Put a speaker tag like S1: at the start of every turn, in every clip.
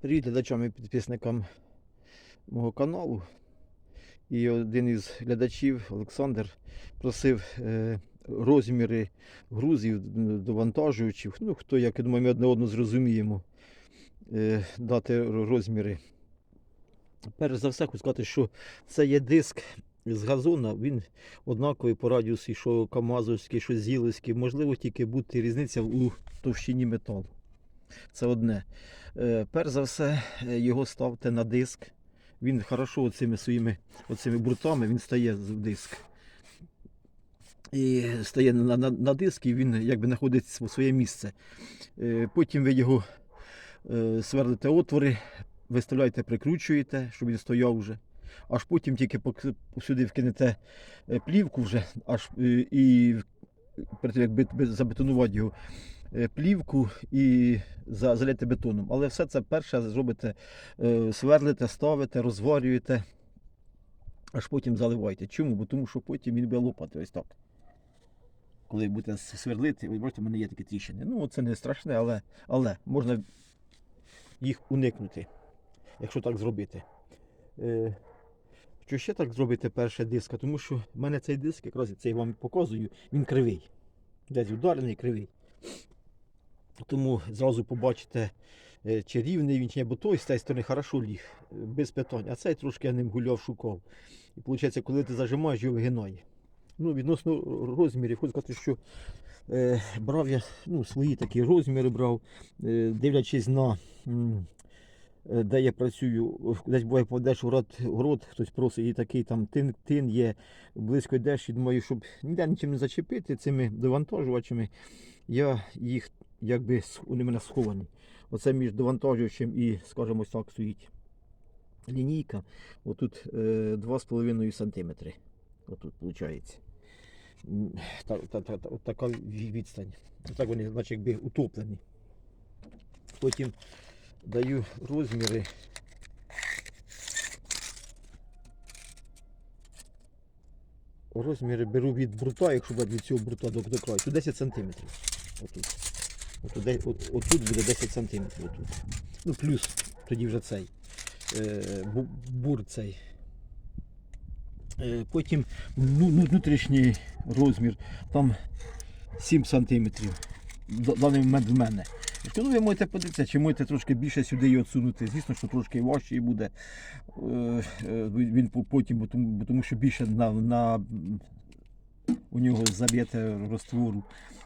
S1: Привіт глядачам і підписникам мого каналу. І один із глядачів, Олександр, просив е, розміри грузів, довантажувачів. Ну, хто, як я думаю, ми одне одного зрозуміємо, е, дати розміри. Перш за все, хочу сказати, що це є диск з газона, він однаковий по радіусі, що Камазовський, що Зіловський. Можливо, тільки буде різниця у товщині металу. Це одне. Е, Перш за все, е, його ставте на диск. Він хорошо оцими своїми оцими брутами він стає в диск. І стає на, на, на диск, і він якби знаходить св- своє місце. Е, Потім ви його сверлите отвори, виставляєте, прикручуєте, щоб він стояв вже. Аж потім тільки сюди вкинете плівку вже, аж і перед тим, як бит- бит- забетонувати його, плівку і за- залити бетоном. Але все це перше зробите, е, сверлите, ставите, розварюєте, аж потім заливаєте. Чому? Бо тому що потім він буде лопати ось так. Коли будете сверлити, ви бачите, в мене є такі тріщини. Ну, це не страшне, але, але можна їх уникнути, якщо так зробити. Е, що ще так зробити перше диска? Тому що в мене цей диск, якраз цей вам показую, він кривий. Десь ударений, кривий. Тому зразу побачите, е, чи рівний він, чи ні, бо той з цієї сторони хорошо ліг, е, без питань. А цей трошки я ним гуляв, шукав. І виходить, коли ти зажимаєш, його вигинає. Ну, відносно розмірів, хочу сказати, що е, брав я ну, свої такі розміри брав, е, дивлячись на. м, Де я працюю, десь буває попадеш в город, город, хтось просить, і такий там тин, тин є, близько йдеш, і думаю, щоб ніде нічим не зачепити цими довантажувачами, я їх якби вони мене сховані. Оце між довантажувачем і, скажімо так, стоїть лінійка. Отут е, 2,5 см. Отут виходить. Та, та, та, та, така ві- відстань. Так вони, значить, якби утоплені. Потім даю розміри. Розміри беру від брута, якщо брати від цього брута до, до краю, то 10 см. Отут. Отут, от, отут буде 10 см. Отут. Ну, плюс тоді вже цей е, бур цей. Е, потім ну, ну, внутрішній розмір там 7 см. В даний момент в мене. Ну, ви можете подивитися, чи можете трошки більше сюди її відсунути. Звісно, що трошки важче буде. Е, е, Він потім, тому, що більше на, на у нього заб'єте розтвору.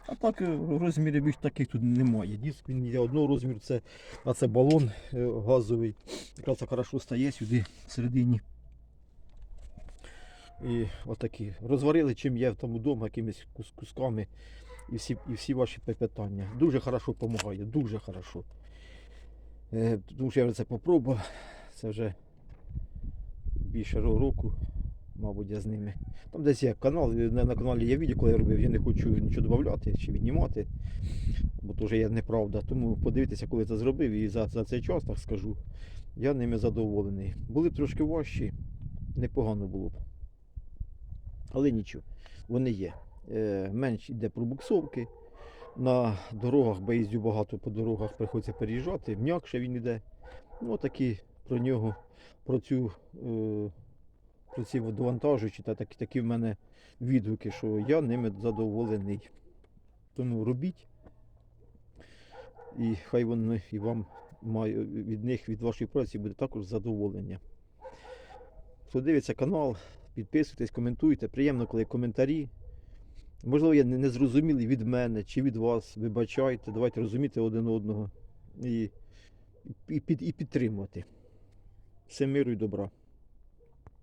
S1: А так е, розмірів таких тут немає. Диск він є одного розміру, це, а це балон газовий. Якраз так хорошо стає сюди всередині. І отакі. Розварили, чим є в тому вдома, якимись кус- кусками. І всі, і всі ваші питання. Дуже хорошо допомагає, дуже хорошо. Е, тому що я вже це попробував. Це вже більше року, мабуть, я з ними. Там десь є канал, на, на каналі є відео, коли я робив, я не хочу нічого додати чи віднімати, бо то вже є неправда. Тому подивіться, коли це зробив, і за, за цей час, так скажу, я ними задоволений. Були б трошки важчі, непогано було б. Але нічого, вони є. Е, менш йде пробуксовки. На дорогах, бо багато по дорогах, приходиться переїжджати, м'якше він йде. Ну, такі про нього, про цю е, про ці довантажуючі та такі, такі в мене відгуки, що я ними задоволений. Тому робіть. І хай вони і вам має, від них, від вашої праці буде також задоволення. Хто дивиться канал, підписуйтесь, коментуйте. Приємно, коли коментарі. Можливо, я не зрозумілий від мене чи від вас. Вибачайте, давайте розуміти один одного і, і, і підтримувати. Все миру і добра.